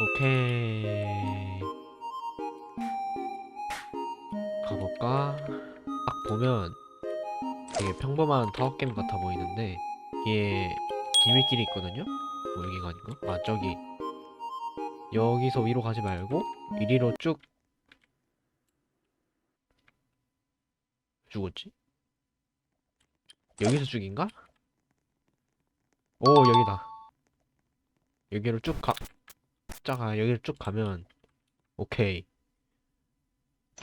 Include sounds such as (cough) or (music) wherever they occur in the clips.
오케이. 가볼까? 딱 보면 되게 평범한 타워 게임 같아 보이는데 이게 비밀길이 있거든요? 뭐 여기가 아닌가? 아 저기 여기서 위로 가지 말고 이리로 쭉 죽었지? 여기서 쭉인가? 오 여기다 여기로 쭉 가, 짜가 여기를 쭉 가면 오케이.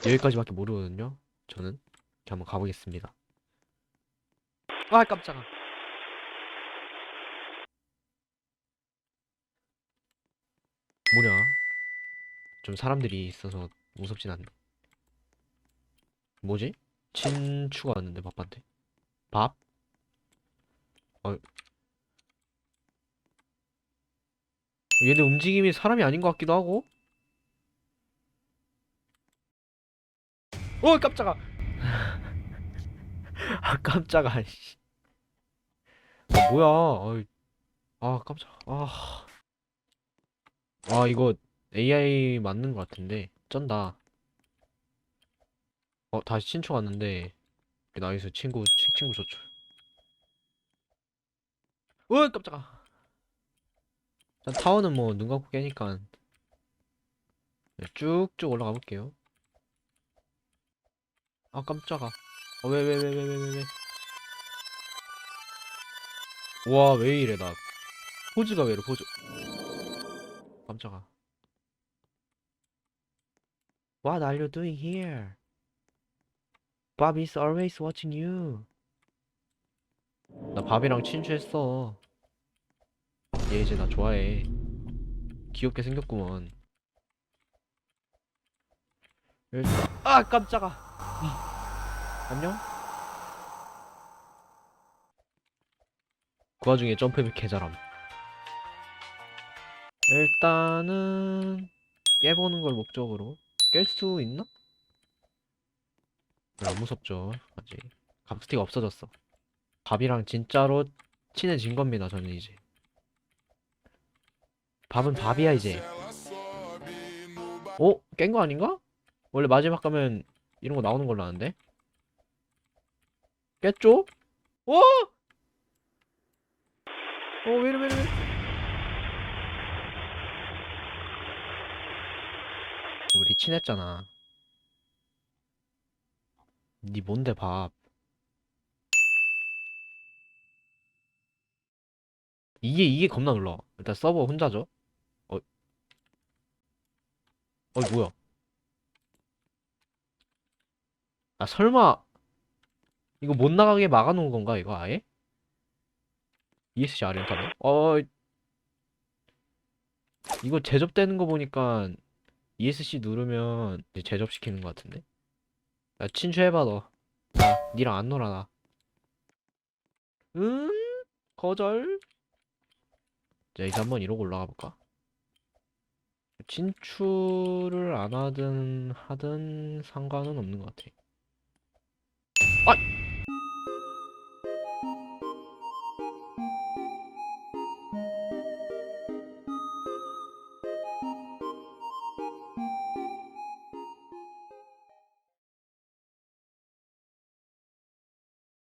여기까지밖에 모르거든요 저는. 이렇게 한번 가보겠습니다. 아 깜짝아. 뭐냐? 좀 사람들이 있어서 무섭진 않네. 뭐지? 친추가 왔는데 밥한테. 밥? 어 얘네 움직임이 사람이 아닌 것 같기도 하고. 어 깜짝아. (laughs) 아 깜짝아 씨. 아 뭐야. 아 깜짝 아. 아 이거 AI 맞는 것 같은데. 쩐다. 어 다시 친추 왔는데. 나이스 친구 치- 친구 좋죠. 어 깜짝아 자, 타워는 뭐 눈 감고 깨니까 네, 쭉쭉 올라가 볼게요. 아 깜짝아. 어, 왜왜 왜 왜 왜 왜 왜? 와 왜 이래 나. 포즈가 왜 이래 포즈. 깜짝아. What are you doing here? Bob is always watching you. 나 밥이랑 친추했어 얘 이제 나 좋아해. 귀엽게 생겼구먼. 일단 아 깜짝아. 안녕? 그 와중에 점프맵 개잘함. 일단은 깨보는 걸 목적으로 깰 수 있나? 안 무섭죠 아직. 감스티가 없어졌어. 밥이랑 진짜로 친해진 겁니다 저는 이제 밥은 밥이야 이제 어? 깬 거 아닌가? 원래 마지막 가면 이런 거 나오는 걸로 아는데 깼죠? 어? 어 왜이래 왜이래 왜이래 우리 친했잖아 니 뭔데 밥 이게 이게 겁나 놀라 일단 서버 혼자죠 어 어이 뭐야 아 설마 이거 못 나가게 막아놓은 건가 이거 아예? ESC 아렌타네 어 이거 제접되는 거 보니까 ESC 누르면 이제 제접시키는 거 같은데 야 친추해봐 너 야, 니랑 안 놀아 나 응? 거절 자 이제 한번 이러고 올라가 볼까? 친추를 안 하든 하든 상관은 없는 것 같아. 아!